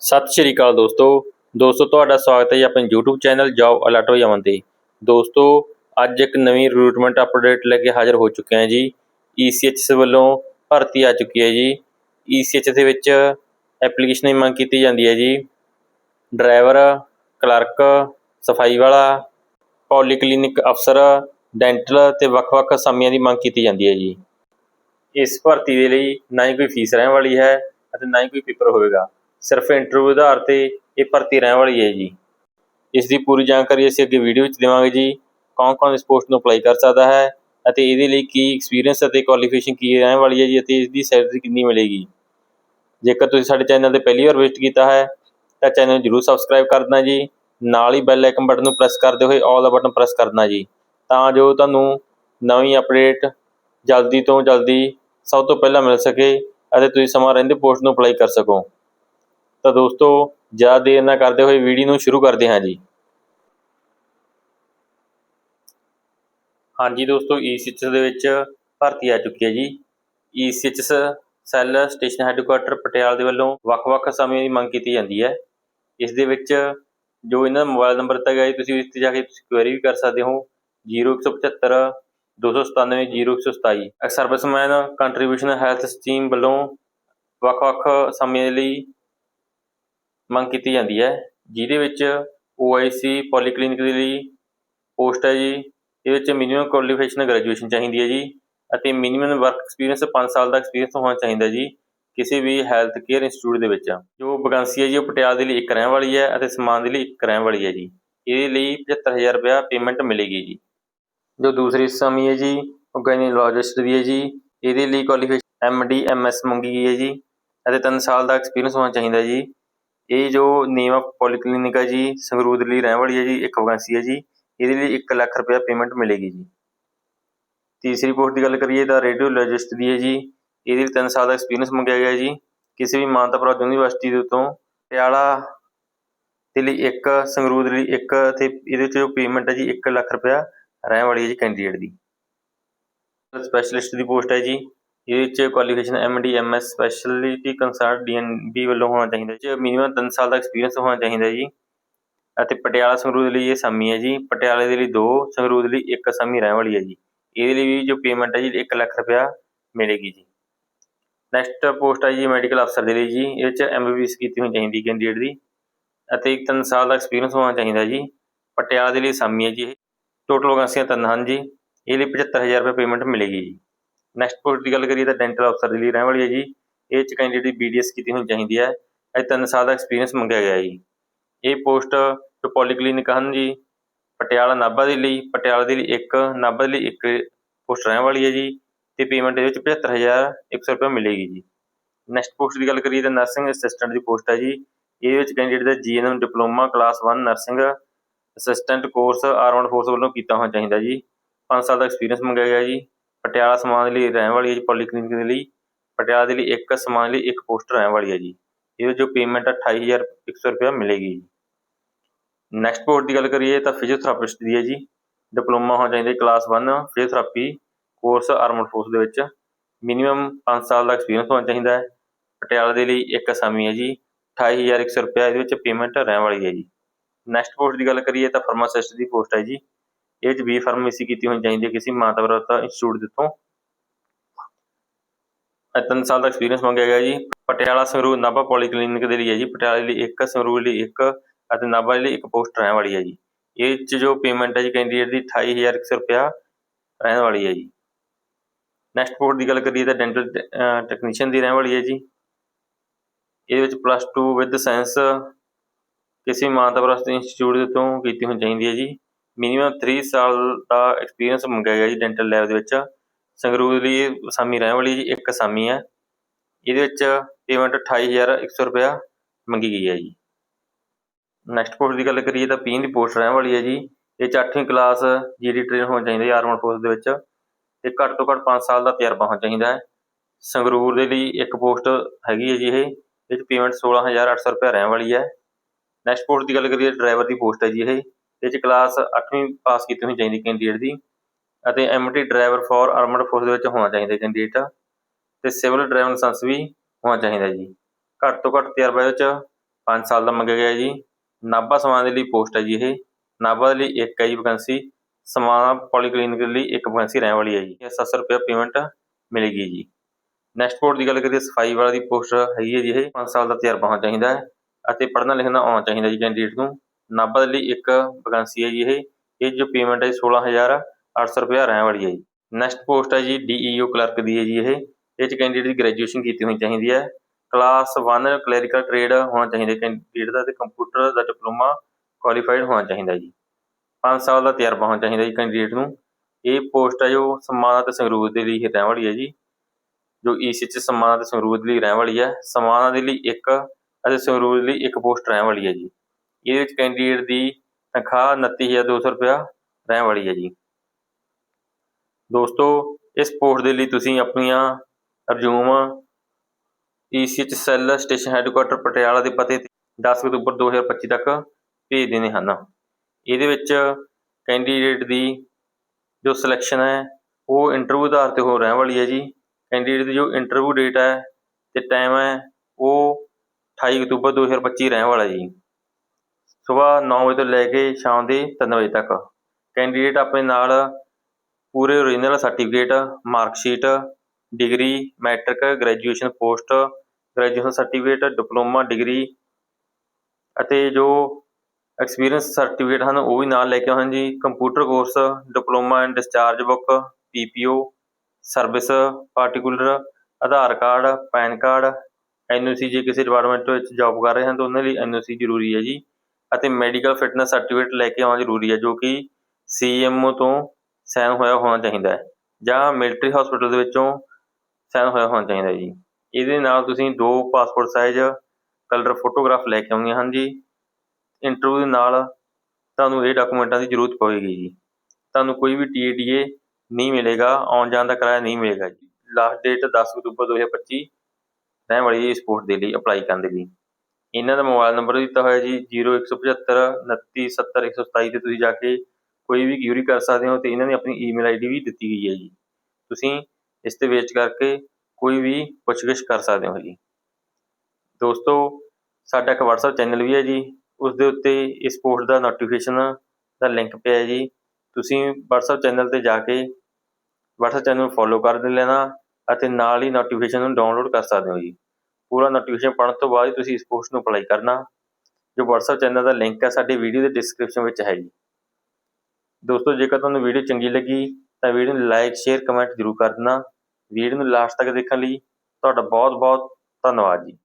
ਸਤਿ ਸ਼੍ਰੀ ਅਕਾਲ ਦੋਸਤੋ। ਦੋਸਤੋ, ਤੁਹਾਡਾ ਸਵਾਗਤ ਹੈ ਜੀ ਆਪਣੇ YouTube ਚੈਨਲ ਜੌਬ ਅਲਰਟ ਯਮਨ ਤੇ। ਦੋਸਤੋ, ਅੱਜ ਇੱਕ ਨਵੀਂ ਰਿਕਰੂਟਮੈਂਟ ਅਪਡੇਟ ਲੈ ਕੇ ਹਾਜ਼ਰ ਹੋ ਚੁੱਕੇ ਹਾਂ ਜੀ। ECHS ਵੱਲੋਂ ਭਰਤੀ ਆ ਚੁੱਕੀ ਹੈ ਜੀ। ECHS ਦੇ ਵਿੱਚ ਐਪਲੀਕੇਸ਼ਨ ਦੀ ਮੰਗ ਕੀਤੀ ਜਾਂਦੀ ਹੈ ਜੀ। ਡਰਾਈਵਰ ਕਲਰਕ ਸਫ਼ਾਈ ਵਾਲਾ ਪੋਲੀਕਲੀਨਿਕ ਅਫਸਰ ਡੈਂਟਲ ਤੇ ਵੱਖ-ਵੱਖ ਅਸਾਮੀਆਂ ਦੀ ਮੰਗ ਕੀਤੀ ਜਾਂਦੀ ਹੈ ਜੀ। ਇਸ ਭਰਤੀ ਦੇ ਲਈ ਨਾ ਹੀ ਕੋਈ ਫੀਸ ਰਹਿਣ ਵਾਲੀ ਹੈ ਅਤੇ ਨਾ ਹੀ ਕੋਈ ਪੇਪਰ ਹੋਵੇਗਾ। ਸਿਰਫ ਇੰਟਰਵਿਊ ਆਧਾਰ ਤੇ ਇਹ ਭਰਤੀ ਰਹਿਣ ਵਾਲੀ ਹੈ ਜੀ। ਇਸ ਦੀ ਪੂਰੀ ਜਾਣਕਾਰੀ ਅਸੀਂ ਅੱਗੇ ਵੀਡੀਓ ਵਿੱਚ ਦੇਵਾਂਗੇ ਜੀ। ਕੌਣ-ਕੌਣ ਇਸ ਪੋਸਟ ਨੂੰ ਅਪਲਾਈ ਕਰ ਸਕਦਾ ਹੈ ਅਤੇ ਇਹਦੇ ਲਈ ਕੀ ਐਕਸਪੀਰੀਅੰਸ ਅਤੇ ਕੁਆਲੀਫਿਕੇਸ਼ਨ ਕੀ ਰਹਿਣ ਵਾਲੀ ਹੈ ਜੀ ਅਤੇ ਇਸ ਦੀ ਸੈਲਰੀ ਕਿੰਨੀ ਮਿਲੇਗੀ। ਜੇਕਰ ਤੁਸੀਂ ਸਾਡੇ ਚੈਨਲ ਤੇ ਪਹਿਲੀ ਵਾਰ ਵਿਜ਼ਿਟ ਕੀਤਾ ਹੈ, ਤਾਂ ਚੈਨਲ ਨੂੰ ਜਰੂਰ ਸਬਸਕ੍ਰਾਈਬ ਕਰ ਦੇਣਾ ਜੀ। ਨਾਲ ਹੀ ਬੈਲ ਆਈਕਨ ਬਟਨ ਨੂੰ ਪ੍ਰੈਸ ਕਰਦੇ ਹੋਏ ਆਲ ਦਾ ਬਟਨ ਪ੍ਰੈਸ ਕਰ ਜੀ। ਤਾਂ ਜੋ ਤੁਹਾਨੂੰ ਨਵੀਂ ਅਪਡੇਟ ਜਲਦੀ ਤੋਂ ਜਲਦੀ ਸਭ ਤੋਂ ਪਹਿਲਾਂ ਮਿਲ ਸਕੇ ਅਤੇ ਤੁਸੀਂ ਸਮਾਂ ਰਹਿੰਦੇ ਪੋਸਟ ਨੂੰ ਅਪਲਾਈ ਕਰ ਸਕੋ। ਤਾਂ ਦੋਸਤੋ ਜ਼ਿਆਦਾ ਦੇਰ ਨਾ ਕਰਦੇ ਹੋਏ ਵੀਡੀਓ ਨੂੰ ਸ਼ੁਰੂ ਕਰਦੇ ਹਾਂ ਜੀ। ਹਾਂਜੀ ਦੋਸਤੋ ਈਸੀਐਚਐਸ ਦੇ ਵਿੱਚ ਭਰਤੀ ਆ ਚੁੱਕੀ ਹੈ ਜੀ। ECHS cell station headquarter Patiala ਦੇ ਵੱਲੋਂ ਵੱਖ-ਵੱਖ ਸਮੇਂ ਦੀ ਮੰਗ ਕੀਤੀ ਜਾਂਦੀ ਹੈ। ਇਸ ਦੇ ਵਿੱਚ ਜੋ ਇਹਨਾਂ ਦਾ ਮੋਬਾਈਲ ਨੰਬਰ ਦਿੱਤਾ ਗਿਆ ਹੈ ਤੁਸੀਂ ਇਸ ਤੇ ਜਾ ਕੇ ਤੁਸੀਂ ਕੁਐਰੀ ਵੀ ਕਰ ਸਕਦੇ ਹੋ। 0175 297 0127 ਸਰਵਿਸਮੈਨ ਕੰਟਰੀਬਿਊਸ਼ਨ ਹੈਲਥ ਸਕੀਮ ਵੱਲੋਂ ਵੱਖ-ਵੱਖ ਸਮੇਂ ਲਈ ਮੰਗ ਕੀਤੀ ਜਾਂਦੀ ਹੈ, ਜਿਹਦੇ ਵਿੱਚ OIC ਪੋਲੀਕਲੀਨਿਕ ਦੇ ਲਈ ਪੋਸਟ ਹੈ ਜੀ, ਇਹਦੇ ਵਿੱਚ ਮਿਨੀਮਮ ਕੁਆਲੀਫਿਕੇਸ਼ਨ ਗ੍ਰੈਜੂਏਸ਼ਨ ਚਾਹੀਦੀ ਹੈ ਜੀ ਅਤੇ ਮਿਨੀਮਮ ਵਰਕ ਐਕਸਪੀਰੀਅੰਸ 5 ਸਾਲ ਦਾ ਐਕਸਪੀਰੀਅੰਸ ਹੋਣਾ ਚਾਹੀਦਾ ਜੀ ਕਿਸੇ ਵੀ ਹੈਲਥ ਕੇਅਰ ਇੰਸਟੀਚਿਊਟ ਦੇ ਵਿੱਚ। ਜੋ ਵੈਕੈਂਸੀ ਹੈ ਜੀ, ਉਹ ਪਟਿਆਲਾ ਦੇ ਲਈ ਇੱਕ ਰਹਿਣ ਵਾਲੀ ਹੈ ਅਤੇ ਸਮਾਨ ਦੇ ਲਈ ਇੱਕ ਰਹਿਣ ਵਾਲੀ ਹੈ ਜੀ। ਇਹਦੇ ਲਈ 75000 ਰੁਪਇਆ ਪੇਮੈਂਟ ਮਿਲੇਗੀ ਜੀ। ਜੋ ਦੂਸਰੀ ਸਮੀ ਹੈ ਜੀ, ਉਹ ਗਾਇਨੋਲੋਜਿਸਟ ਦੀ ਹੈ ਜੀ। ਇਹਦੇ ਲਈ ਕੁਆਲੀਫਿਕੇਸ਼ਨ ਐਮਡੀ ਐਮਐਸ ਮੰਗੀ ਗਈ ਹੈ ਜੀ ਅਤੇ 3 ਸਾਲ ਦਾ ਐਕਸਪੀਰੀਅੰਸ ਹੋਣਾ ਚਾਹੀਦਾ ਜੀ। ਇਹ ਜੋ ਨੇਮ ਆਫ ਪੋਲੀਕਲੀਨਿਕ ਹੈ ਜੀ, ਸੰਗਰੂਰ ਦੇ ਲਈ ਰਹਿਣ ਵਾਲੀ ਹੈ ਜੀ, ਇੱਕ ਵੈਕੈਂਸੀ ਹੈ ਜੀ, ਇਹਦੇ ਲਈ 1 ਲੱਖ ਰੁਪਇਆ ਪੇਮੈਂਟ ਮਿਲੇਗੀ ਜੀ। ਤੀਸਰੀ ਪੋਸਟ ਦੀ ਗੱਲ ਕਰੀਏ ਤਾਂ ਰੇਡੀਓਲੋਜਿਸਟ ਦੀ ਹੈ ਜੀ, ਇਹਦੇ ਲਈ 3 ਸਾਲ ਦਾ ਐਕਸਪੀਰੀਅੰਸ ਮੰਗਿਆ ਗਿਆ ਜੀ। ਕਿਸੇ ਵੀ ਮਾਨਤਾ ਪ੍ਰਾਪਤ ਯੂਨੀਵਰਸਿਟੀ ਦੇ ਉੱਤੋਂ ਪਟਿਆਲਾ ਦੇ ਲਈ ਇੱਕ, ਸੰਗਰੂਰ ਦੇ ਲਈ ਇੱਕ ਤੇ ਇਹਦੇ 'ਚ ਜੋ ਪੇਮੈਂਟ ਹੈ ਜੀ 1 ਲੱਖ ਰੁਪਇਆ ਰਹਿਣ ਵਾਲੀ ਹੈ ਜੀ ਕੈਂਡੀਡੇਟ ਦੀ। ਸਪੈਸ਼ਲਿਸਟ ਦੀ ਪੋਸਟ ਹੈ ਜੀ। ਇਹਦੇ 'ਚ qualification MD MS speciality consult DNB ਵੱਲੋਂ ਹੋਣਾ ਚਾਹੀਦਾ ਜੀ? ਮਿਨੀਮਮ 3 ਸਾਲ ਦਾ ਐਕਸਪੀਰੀਅੰਸ ਹੋਣਾ ਚਾਹੀਦਾ ਜੀ। ਅਤੇ ਪਟਿਆਲਾ ਸੰਗਰੂਰ ਦੇ ਲਈ ਇਹ ਸਾਮੀ ਹੈ ਜੀ। ਪਟਿਆਲੇ ਦੇ ਲਈ ਦੋ, ਸੰਗਰੂਰ ਦੇ ਲਈ ਇੱਕ ਸਾਮੀ ਰਹਿਣ ਵਾਲੀ ਹੈ ਜੀ। ਇਹਦੇ ਲਈ ਵੀ ਜੋ ਪੇਮੈਂਟ ਹੈ ਜੀ 1 ਲੱਖ ਰੁਪਇਆ ਮਿਲੇਗੀ ਜੀ। ਨੈਕਸਟ ਪੋਸਟ ਹੈ ਜੀ ਮੈਡੀਕਲ ਅਫਸਰ ਦੇ ਲਈ ਜੀ। ਇਹਦੇ ਵਿੱਚ ਐਮਬੀਬੀਐਸ ਕੀਤੀ ਹੋਣੀ ਚਾਹੀਦੀ ਕੈਂਡੀਡੇਟ ਦੀ। ਅਤੇ 3 ਸਾਲ ਦਾ ਐਕਸਪੀਰੀਅੰਸ ਹੋਣਾ ਚਾਹੀਦਾ ਜੀ। ਪਟਿਆਲਾ ਦੇ ਲਈ ਸਾਮੀ ਹੈ ਜੀ ਇਹ। ਟੋਟਲ ਵੈਕੈਂਸੀਆਂ ਤਿੰਨ ਹਨ ਜੀ। ਇਹਦੇ ਲਈ 75000 ਰੁਪਏ ਪੇਮੈਂਟ ਮਿਲੇਗੀ ਜੀ। ਨੈਕਸਟ ਪੋਸਟ ਦੀ ਗੱਲ ਕਰੀਏ ਤਾਂ ਡੈਂਟਲ ਅਫਸਰ ਦੇ ਲਈ ਰਹਿਣ ਵਾਲੀ ਹੈ ਜੀ। ਇਹ ਚ ਕੈਂਡੀਡੇਟ ਦੀ ਬੀਡੀਐਸ ਕੀਤੀ ਹੋਣੀ ਚਾਹੀਦੀ ਹੈ। ਇਹ ਤਿੰਨ ਸਾਲ ਦਾ ਐਕਸਪੀਰੀਅੰਸ ਮੰਗਿਆ ਗਿਆ ਜੀ। ਇਹ ਪੋਸਟ ਜੋ ਪੋਲੀਕਲੀਨਿਕ ਹਨ ਜੀ, ਪਟਿਆਲਾ ਨਾਭਾ ਦੇ ਲਈ, ਪਟਿਆਲਾ ਦੇ ਲਈ ਇੱਕ, ਨਾਭਾ ਦੇ ਲਈ ਇੱਕ ਪੋਸਟ ਰਹਿਣ ਵਾਲੀ ਹੈ ਜੀ। ਤੇ ਪੇਮੈਂਟ ਇਹਦੇ ਵਿੱਚ 75100 ਰੁਪਏ ਮਿਲੇਗੀ ਜੀ। ਨੈਕਸਟ ਪੋਸਟ ਦੀ ਗੱਲ ਕਰੀਏ ਤਾਂ ਨਰਸਿੰਗ ਅਸਿਸਟੈਂਟ ਦੀ ਪੋਸਟ ਹੈ ਜੀ। ਇਹਦੇ ਵਿੱਚ ਕੈਂਡੀਡੇਟ ਦਾ GNM diploma class 1 nursing assistant course armed force ਵੱਲੋਂ ਕੀਤਾ ਹੋਣਾ ਚਾਹੀਦਾ ਜੀ। 5 ਸਾਲ ਦਾ ਐਕਸਪੀਰੀਅੰਸ ਮੰਗਿਆ ਗਿਆ ਜੀ। ਪਟਿਆਲਾ ਸਮਾਜ ਲਈ ਰਹਿਣ ਵਾਲੀ ਹੈ ਜੀ ਪੋਲੀਕਲਿਨਿਕ ਦੇ ਲਈ। ਪਟਿਆਲਾ ਦੇ ਲਈ ਇੱਕ ਸਮਾਜ ਲਈ ਇੱਕ ਪੋਸਟ ਰਹਿਣ ਵਾਲੀ ਹੈ ਜੀ। ਇਹਦੇ ਜੋ ਪੇਮੈਂਟ 28100 ਰੁਪਏ ਮਿਲੇਗੀ ਜੀ। ਨੈਕਸਟ ਪੋਸਟ ਦੀ ਗੱਲ ਕਰੀਏ ਤਾਂ ਫਿਜ਼ੀਓਥੈਰੇਪਿਸਟ ਦੀ ਹੈ ਜੀ। ਡਿਪਲੋਮਾ ਹੋਣਾ ਚਾਹੀਦਾ class 1 physiotherapy course armed force ਦੇ ਵਿੱਚ। ਮਿਨੀਮਮ 5 ਸਾਲ ਦਾ ਐਕਸਪੀਰੀਅੰਸ ਹੋਣਾ ਚਾਹੀਦਾ ਹੈ। ਪਟਿਆਲਾ ਦੇ ਲਈ ਇੱਕ ਅਸਾਮੀ ਹੈ ਜੀ। 28100 ਰੁਪਏ ਇਹਦੇ ਵਿੱਚ ਪੇਮੈਂਟ ਰਹਿਣ ਵਾਲੀ ਹੈ ਜੀ। ਨੈਕਸਟ ਪੋਸਟ ਦੀ ਗੱਲ ਕਰੀਏ ਤਾਂ ਫਾਰਮਾਸਿਸਟ ਦੀ ਪੋਸਟ ਹੈ ਜੀ। ਇਹ ਚ ਬੀ ਫਾਰਮੇਸੀ ਕੀਤੀ ਹੋਣੀ ਚਾਹੀਦੀ ਹੈ ਕਿਸੇ ਮਾਤਾ ਪਿਤਾ ਇੰਸਟੀਚਿਊਟ ਦੇ ਤੋਂ ਤਿੰਨ ਸਾਲ ਦਾ ਐਕਸਪੀਰੀਅੰਸ ਮੰਗਿਆ ਗਿਆ ਜੀ। ਪਟਿਆਲਾ ਸੰਗਰੂਰ ਨਾਭਾ ਪੋਲੀਕਲੀਨਿਕ ਦੇ ਲਈ ਹੈ ਜੀ। ਪਟਿਆਲਾ ਲਈ ਇੱਕ, ਸੰਗਰੂਰ ਲਈ ਇੱਕ ਅਤੇ ਨਾਭਾ ਲਈ ਇੱਕ ਪੋਸਟ ਰਹਿਣ ਵਾਲੀ ਹੈ ਜੀ। ਇਹ ਚ ਜੋ ਪੇਮੈਂਟ ਹੈ ਜੀ ਕੈਂਡੀਡੇਟ ਦੀ 28100 ਰੁਪਇਆ ਰਹਿਣ ਵਾਲੀ ਹੈ ਜੀ। ਨੈਕਸਟ ਪੋਸਟ ਦੀ ਗੱਲ ਕਰੀਏ ਤਾਂ ਡੈਂਟਲ ਟੈਕਨੀਸ਼ੀਅਨ ਦੀ ਰਹਿਣ ਵਾਲੀ ਹੈ ਜੀ। ਇਹਦੇ ਵਿੱਚ ਪਲੱਸ 2 ਵਿਦ ਸਾਇੰਸ ਕਿਸੇ ਮਾਤਾ ਪ੍ਰਸਤ ਇੰਸਟੀਚਿਊਟ ਤੋਂ ਕੀਤੀ ਹੋਣੀ ਚਾਹੀਦੀ ਹੈ ਜੀ। ਮਿਨੀਮਮ 3 ਸਾਲ ਦਾ ਐਕਸਪੀਰੀਅੰਸ ਮੰਗਿਆ ਗਿਆ ਜੀ ਡੈਂਟਲ ਲੈਬ ਦੇ ਵਿੱਚ। ਸੰਗਰੂਰ ਲਈ ਅਸਾਮੀ ਰਹਿਣ ਵਾਲੀ ਜੀ, ਇੱਕ ਅਸਾਮੀ ਹੈ। ਇਹਦੇ ਵਿੱਚ ਪੇਮੈਂਟ 28100 ਰੁਪਇਆ ਮੰਗੀ ਗਈ ਹੈ ਜੀ। ਨੈਕਸਟ ਪੋਸਟ ਦੀ ਗੱਲ ਕਰੀਏ ਤਾਂ ਪੀਨ ਦੀ ਪੋਸਟ ਰਹਿਣ ਵਾਲੀ ਹੈ ਜੀ। ਇਹ 'ਚ 8ਵੀਂ ਕਲਾਸ ਜੀਡੀ ਟ੍ਰੇਨ ਹੋਣਾ ਚਾਹੀਦਾ ਹੈ ਆਰਮਡ ਫੋਰਸ ਦੇ ਵਿੱਚ। ਤੇ ਘੱਟ ਤੋਂ ਘੱਟ 5 ਸਾਲ ਦਾ ਤਜਰਬਾ ਹੋਣਾ ਚਾਹੀਦਾ ਹੈ। ਸੰਗਰੂਰ ਦੇ ਲਈ ਇੱਕ ਪੋਸਟ ਹੈਗੀ ਹੈ ਜੀ ਇਹ। ਇਹ 'ਚ ਪੇਮੈਂਟ 16800 ਰੁਪਏ ਰਹਿਣ ਵਾਲੀ ਹੈ। ਨੈਕਸਟ ਪੋਸਟ ਦੀ ਗੱਲ ਕਰੀਏ ਡਰਾਈਵਰ ਦੀ ਪੋਸਟ ਹੈ ਜੀ ਇਹ। ਇਹ 'ਚ ਕਲਾਸ 8ਵੀਂ ਪਾਸ ਕੀਤੀ ਹੋਣੀ ਚਾਹੀਦੀ ਕੈਂਡੀਡੇਟ ਦੀ ਅਤੇ MT driver for armed force ਦੇ ਵਿੱਚ ਹੋਣਾ ਚਾਹੀਦਾ ਕੈਂਡੀਡੇਟ ਤੇ ਸਿਵਲ ਡਰਾਈਵਿੰਗ ਲਾਇਸੈਂਸ ਵੀ ਹੋਣਾ ਚਾਹੀਦਾ ਜੀ। ਘੱਟ ਤੋਂ ਘੱਟ ਤਜਰਬਾ ਵਿੱਚ 5 ਸਾਲ ਦਾ ਮੰਗਿਆ ਗਿਆ ਜੀ। ਨਾਭਾ ਸਮਾਨ ਦੇ ਲਈ ਪੋਸਟ ਹੈ ਜੀ ਇਹ। ਨਾਭਾ ਦੇ ਲਈ ਇੱਕ ਹੈ ਜੀ ਵੈਕੈਂਸੀ ਸਮਾਣਾ ਪੋਲੀਕਲੀਨਿਕ ਦੇ ਲਈ ਇੱਕ ਵੈਕੈਂਸੀ ਰਹਿਣ ਵਾਲੀ ਹੈ ਜੀ। ਇਹ 700 ਰੁਪਏ ਪੇਮੈਂਟ ਮਿਲੇਗੀ ਜੀ। ਨੈਕਸਟ ਪੋਸਟ ਦੀ ਗੱਲ ਕਰੀਏ ਸਫ਼ਾਈ ਵਾਲਾ ਦੀ ਪੋਸਟ ਹੈਗੀ ਹੈ ਜੀ ਇਹ। 5 ਸਾਲ ਦਾ ਤਜਰਬਾ ਹੋਣਾ ਚਾਹੀਦਾ ਹੈ ਅਤੇ ਪੜ੍ਹਨਾ ਲਿਖਣਾ ਆਉਣਾ ਚਾਹੀਦਾ ਜੀ ਕੈਂਡੀਡੇਟ ਨੂੰ। ਨਾਭਾ ਦੇ ਲਈ ਇੱਕ ਵੈਕੈਂਸੀ ਹੈ ਜੀ ਇਹ ਇਹ ਜੋ ਪੇਮੈਂਟ ਹੈ 16800 ਰੁਪਏ ਰਹਿਣ ਵਾਲੀ ਹੈ ਜੀ। ਨੈਕਸਟ ਪੋਸਟ ਹੈ ਜੀ ਡੀਈਓ ਕਲਰਕ ਦੀ ਹੈ ਜੀ ਇਹ। ਇਹ ਚ ਕੈਂਡੀਡੇਟ ਦੀ ਗ੍ਰੈਜੂਏਸ਼ਨ ਕੀਤੀ ਹੋਣੀ ਚਾਹੀਦੀ ਹੈ। ਕਲਾਸ 1 ਕਲੈਰੀਕਲ ਟ੍ਰੇਡ ਹੋਣਾ ਚਾਹੀਦਾ ਕੈਂਡੀਡੇਟ ਦਾ ਤੇ ਕੰਪਿਊਟਰ ਦਾ ਡਿਪਲੋਮਾ ਕੁਆਲੀਫਾਈਡ ਹੋਣਾ ਚਾਹੀਦਾ ਜੀ। 5 ਸਾਲ ਦਾ ਤਜਰਬਾ ਹੋਣਾ ਚਾਹੀਦਾ ਜੀ ਕੈਂਡੀਡੇਟ ਨੂੰ। ਇਹ ਪੋਸਟ ਹੈ ਜੋ ਸਮਾਨਾ ਤੇ ਸੰਗਰੂਰ ਦੇ ਲਈ ਹੀ ਰਹਿਣ ਵਾਲੀ ਹੈ ਜੀ। ਜੋ ਈਸੀ ਚ ਸਮਾਨਤਾ ਤੇ ਸੰਗਰੂਰ ਦੇ ਲਈ ਰਹਿਣ ਵਾਲੀ ਹੈ। ਸਮਾਨਤਾ ਦੇ ਲਈ ਇੱਕ ਅਤੇ ਸੰਗਰੂਰ ਲਈ ਇੱਕ ਪੋਸਟ ਰਹਿਣ ਵਾਲੀ ਹੈ ਜੀ। ਇਹਦੇ ਵਿੱਚ ਕੈਂਡੀਡੇਟ ਦੀ ਤਨਖਾਹ 29200 ਰੁਪਇਆ ਰਹਿਣ ਵਾਲੀ ਹੈ ਜੀ। ਦੋਸਤੋ, ਇਸ ਪੋਸਟ ਦੇ ਲਈ ਤੁਸੀਂ ਆਪਣੀਆਂ resume ECH cell station headquarter Patiala ਦੇ ਪਤੇ ਤੇ 10 ਅਕਤੂਬਰ 2025 ਤੱਕ ਭੇਜ ਦੇਣੇ ਹਨ। ਇਹਦੇ ਵਿੱਚ ਕੈਂਡੀਡੇਟ ਦੀ ਜੋ ਸਿਲੈਕਸ਼ਨ ਹੈ, ਉਹ ਇੰਟਰਵਿਊ ਆਧਾਰ ਤੇ ਹੋ ਰਹਿਣ ਵਾਲੀ ਹੈ ਜੀ। ਕੈਂਡੀਡੇਟ ਦੀ ਜੋ ਇੰਟਰਵਿਊ ਡੇਟ ਹੈ ਤੇ ਟਾਈਮ ਹੈ, ਉਹ 28 ਅਕਤੂਬਰ 2025 ਰਹਿਣ ਵਾਲਾ ਜੀ। ਸਵੇਰ 9 ਵਜੇ ਤੋਂ ਲੈ ਕੇ ਸ਼ਾਮ ਦੇ 3 ਵਜੇ ਤੱਕ। ਕੈਂਡੀਡੇਟ ਆਪਣੇ ਨਾਲ ਪੂਰੇ original certificate marksheet degree matric graduation post graduation certificate diploma degree ਅਤੇ ਜੋ ਐਕਸਪੀਰੀਅੰਸ ਸਰਟੀਫਿਕੇਟ ਹਨ ਉਹ ਵੀ ਨਾਲ ਲੈ ਕੇ ਆਉਣ ਜੀ। Computer course diploma and discharge book PPO service particular Aadhaar card PAN card NOC ਜੇ ਕਿਸੇ ਡਿਪਾਰਟਮੈਂਟ ਵਿੱਚ ਜੌਬ ਕਰ ਰਹੇ ਹਨ ਤਾਂ ਉਹਨਾਂ ਲਈ ਐਨਓਸੀ ਜ਼ਰੂਰੀ ਹੈ ਜੀ। ਅਤੇ ਮੈਡੀਕਲ ਫਿਟਨੈਸ ਸਰਟੀਫਿਕੇਟ ਲੈ ਕੇ ਆਉਣਾ ਜ਼ਰੂਰੀ ਹੈ, ਜੋ ਕਿ ਸੀਐਮਓ ਤੋਂ ਸਾਈਨ ਹੋਇਆ ਹੋਣਾ ਚਾਹੀਦਾ ਹੈ, ਜਾਂ ਮਿਲਟਰੀ ਹਸਪੀਟਲ ਦੇ ਵਿੱਚੋਂ ਸਾਈਨ ਹੋਇਆ ਹੋਣਾ ਚਾਹੀਦਾ ਜੀ। ਇਹਦੇ ਨਾਲ ਤੁਸੀਂ ਦੋ ਪਾਸਪੋਰਟ ਸਾਈਜ਼ ਕਲਰ ਫੋਟੋਗ੍ਰਾਫ ਲੈ ਕੇ ਆਉਣੀਆਂ ਹਨ ਜੀ। ਇੰਟਰਵਿਊ ਦੇ ਨਾਲ ਤੁਹਾਨੂੰ ਇਹ ਡਾਕੂਮੈਂਟਾਂ ਦੀ ਜ਼ਰੂਰਤ ਪਵੇਗੀ ਜੀ। ਤੁਹਾਨੂੰ ਕੋਈ ਵੀ ਟੀਏਡੀਏ ਨਹੀਂ ਮਿਲੇਗਾ, ਆਉਣ ਜਾਣ ਦਾ ਕਿਰਾਇਆ ਨਹੀਂ ਮਿਲੇਗਾ ਜੀ। ਲਾਸਟ ਡੇਟ 10 ਅਕਤੂਬਰ 2025 ਰਹਿਣ ਵਾਲੀ ਹੈ ਇਸ ਪੋਸਟ ਦੇ ਲਈ ਅਪਲਾਈ ਕਰਨ ਦੇ ਲਈ। ਇਹਨਾਂ ਦਾ ਮੋਬਾਈਲ ਨੰਬਰ ਦਿੱਤਾ ਹੋਇਆ ਜੀ 0175 29 70 127 ਤੇ ਤੁਸੀਂ ਜਾ ਕੇ ਕੋਈ ਵੀ ਕਿਊਰੀ ਕਰ ਸਕਦੇ ਹੋ ਤੇ ਇਹਨਾਂ ਨੇ ਆਪਣੀ ਈਮੇਲ ਆਈਡੀ ਵੀ ਦਿੱਤੀ ਗਈ ਹੈ ਜੀ। ਤੁਸੀਂ ਇਸ ਤੇ ਵੇਚ ਕਰਕੇ ਕੋਈ ਵੀ ਪੁੱਛਗਿੱਛ ਕਰ ਸਕਦੇ ਹੋ ਜੀ। ਦੋਸਤੋ, ਸਾਡਾ ਇੱਕ WhatsApp ਚੈਨਲ ਵੀ ਹੈ ਜੀ, ਉਸ ਦੇ ਉੱਤੇ ਇਸ ਪੋਸਟ ਦਾ ਨੋਟੀਫਿਕੇਸ਼ਨ ਦਾ ਲਿੰਕ ਪਿਆ ਹੈ ਜੀ। ਤੁਸੀਂ WhatsApp ਚੈਨਲ ਤੇ ਜਾ ਕੇ WhatsApp ਚੈਨਲ ਨੂੰ ਫੋਲੋ ਕਰ ਲੈਣਾ ਅਤੇ ਨਾਲ ਹੀ ਨੋਟੀਫਿਕੇਸ਼ਨ ਨੂੰ ਡਾਊਨਲੋਡ ਕਰ ਸਕਦੇ ਹੋ ਜੀ। ਪੂਰਾ ਨੋਟੀਫਿਕੇਸ਼ਨ ਪੜ੍ਹਨ ਤੋਂ ਬਾਅਦ ਹੀ ਤੁਸੀਂ ਇਸ ਪੋਸਟ ਨੂੰ ਅਪਲਾਈ ਕਰਨਾ। ਜੋ WhatsApp ਚੈਨਲ ਦਾ ਲਿੰਕ ਹੈ, ਸਾਡੀ ਵੀਡੀਓ ਦੇ ਡਿਸਕ੍ਰਿਪਸ਼ਨ ਵਿੱਚ ਹੈ ਜੀ। ਦੋਸਤੋ, ਜੇਕਰ ਤੁਹਾਨੂੰ ਵੀਡੀਓ ਚੰਗੀ ਲੱਗੀ, ਤਾਂ ਵੀਡੀਓ ਨੂੰ ਲਾਈਕ ਸ਼ੇਅਰ ਕਮੈਂਟ ਜ਼ਰੂਰ ਕਰ ਦੇਣਾ। ਵੀਡੀਓ ਨੂੰ ਲਾਸਟ ਤੱਕ ਦੇਖਣ ਲਈ ਤੁਹਾਡਾ ਬਹੁਤ ਬਹੁਤ ਧੰਨਵਾਦ ਜੀ।